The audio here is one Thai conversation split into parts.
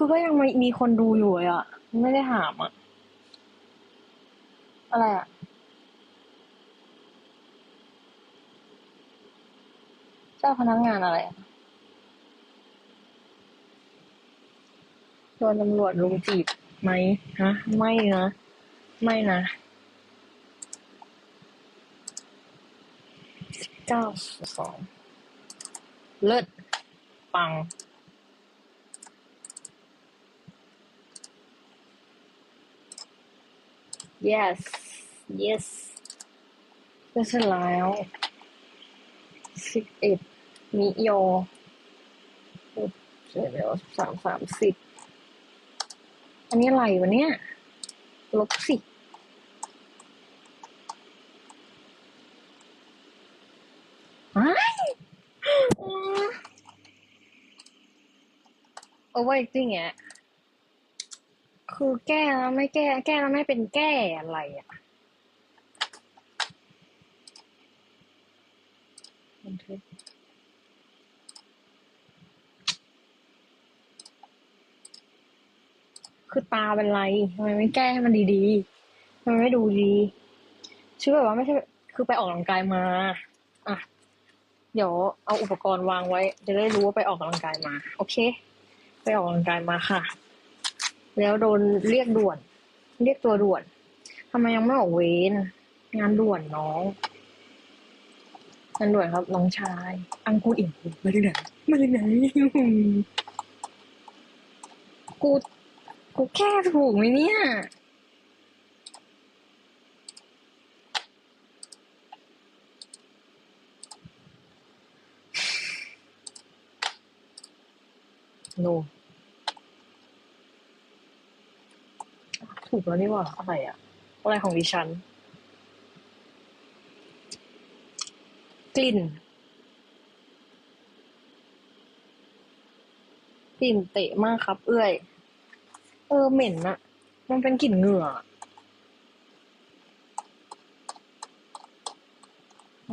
คือก็ยังมีคนดูอยู่เลยอะ ไม่ได้ถามอะ อะไรอะ เจ้าพนักงานอะไรอะโดนตำรวจลุมจีบไหมฮะ ไม่นะ ไม่นะเก้าสองเลิศปัง yes yes ก็เสร็จแล้วสิบเอ็ดมิโยเสร็จแล้วสามสามสิบอันนี้อะไรวะเนี่ย ลบสิไอ้โอเวอร์จริงอะ คือแก้แล้วไม่แก้ แก้แล้วไม่เป็นแก้อะไรอะบันทึกคือตาเป็นไรทำไมไม่แก้ให้มันดีๆทำไมไม่ดูดีชื่อแบบว่าไม่ใช่ คือไปออกกำลังกายมา อะ เดี๋ยวเอาอุปกรณ์วางไว้ จะได้รู้ว่าไปออกกำลังกายมา โอเค ไปออกกำลังกายมาค่ะ แล้วโดนเรียกด่วน เรียกตัวด่วนทำไมยังไม่ออกเวรงานด่วนน้องงานด่วนครับน้องชาย อังกูอิ่มมาถึงไหนมาถึงไหนกูกูแค่ถูกไหมเนี่ยโน ถูกแล้วนี่หว่าอะไรอะอะไรของดิฉัน กลิ่น กลิ่นเตะมากครับ เอื้อย เออเหม็นอะมันเป็นกลิ่นเหงื่อ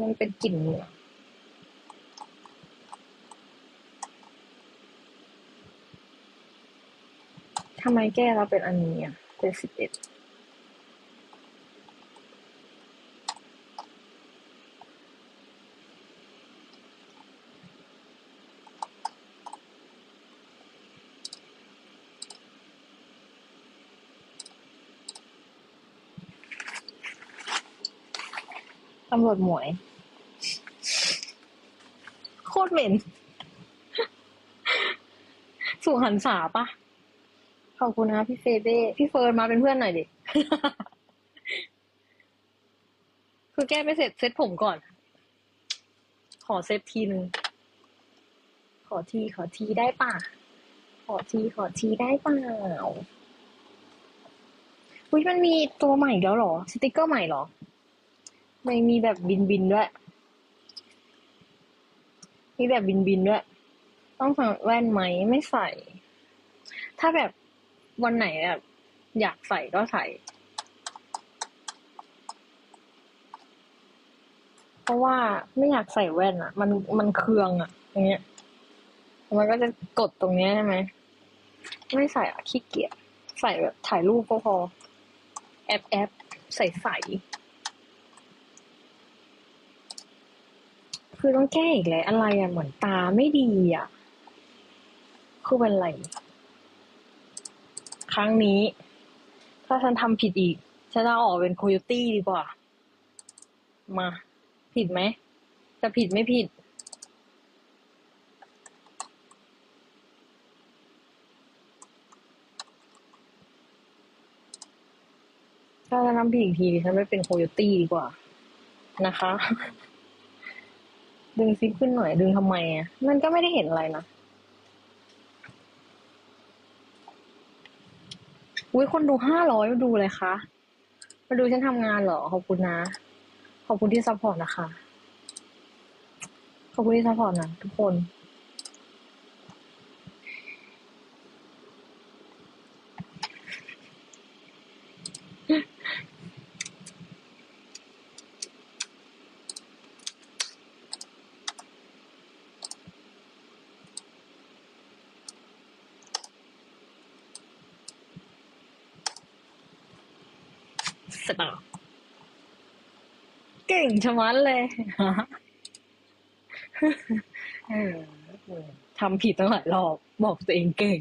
มันเป็นกลิ่นเหงื่อทำไมแก้เราเป็นอันนี้อะ เป็นสิบเอ็ดตำรวจหมวย โคตรเหม็น สู่หันษาปะ ขอบคุณนะพี่เฟเบ้พี่เฟิร์นมาเป็นเพื่อนหน่อยดิ คือแก้ไม่เสร็จเซ็ตผมก่อน ขอเซ็ตทีนึง ขอทีขอทีได้ป่ะ ขอทีขอทีได้เปล่าอุ้ยมันมีตัวใหม่แล้วหรอ สติกเกอร์ใหม่หรอไม่มีแบบบินบินด้วย มีแบบบินบินด้วย ต้องใส่แว่นไหมไม่ใส่ ถ้าแบบ วันไหนแบบอยากใส่ก็ใส่ เพราะว่าไม่อยากใส่แว่นอะมันมันเคืองอะอย่างเงี้ย มันก็จะกดตรงเนี้ยใช่ไหม ไม่ใส่อะขี้เกียจใส่แบบถ่ายรูปก็พอ แอปแอปใส่ใส่คือต้องแก้อีกแล้วอะไรอะเหมือนตาไม่ดีอะคือเป็นไร ครั้งนี้ ถ้าฉันทำผิดอีก ฉันจะออกเป็นโคโยตี้ดีกว่า มา ผิดไหม จะผิดไม่ผิด ถ้าจะทำผิดอีกทีฉันไม่เป็นโคโยตี้ดีกว่า นะคะ ดึงซิปขึ้นหน่อยดึงทำไมอะ มันก็ไม่ได้เห็นอะไรนะ อุ้ยคนดูห้าร้อยมาดูเลยคะมาดูฉันทำงานเหรอ ขอบคุณนะ ขอบคุณที่ซัพพอร์ตนะคะ ขอบคุณที่ซัพพอร์ตนะทุกคน สตาร์เก่งชะมัดเลยเออทำผิดตั้งหลายรอบบอกตัวเองเก่ง